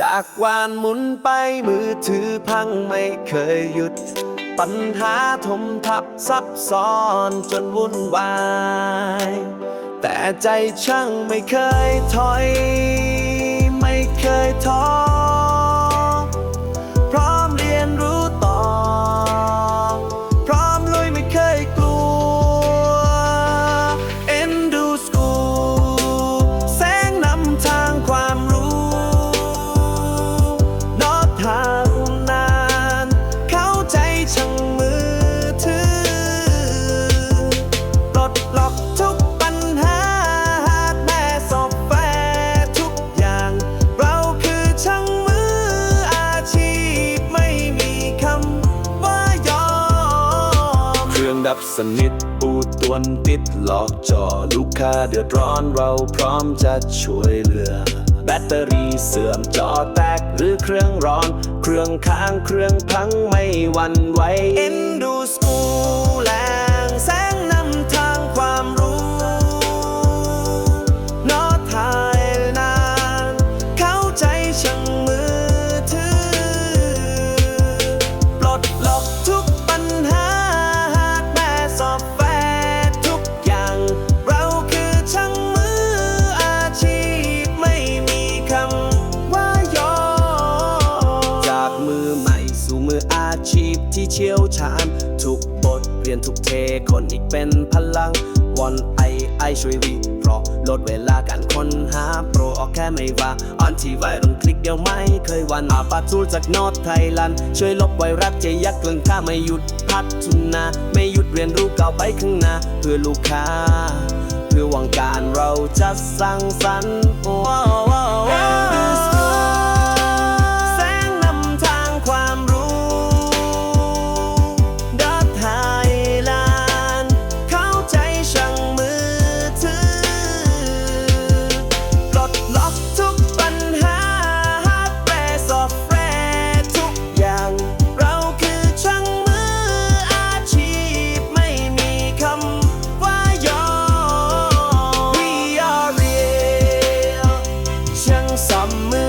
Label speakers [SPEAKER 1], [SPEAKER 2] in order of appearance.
[SPEAKER 1] จากวานหมุนไปมือถือพังไม่เคยหยุด ปัญหาทมทับซับซ้อนจนวุ่นวาย แต่ใจช่างไม่เคยถอย ไม่เคยท้อ ดับสนิทปูตวนติดหลอกจอลูกค้าเดือดร้อนเราพร้อมจะช่วยเหลือ แบตเตอรี่เสื่อมจอแตกหรือเครื่องร้อน เครื่องค้างเครื่องพังไม่หวั่นไหวเอ็นดู มืออาชีพที่เชี่ยวชาญ ทุกบทเรียนทุกเทคนอีกเป็นพลังวอนไอไอช่วยวีเพราะลดเวลาการค้นหาโปรออกแค่ไม่ว่าออนทีไวต้องคลิกเดียวไม่เคยวันอาปาทูลจากนอตไทยแลนช่วยลบไวรัสเจยักษ์เกลืองค่าไม่หยุดพัฒนา ไม่หยุดเรียนรู้ก้าวไปข้างหน้า เพื่อลูกค้า เพื่อหวังการเราจะสร้างสรรค์ว้าว i'm summer.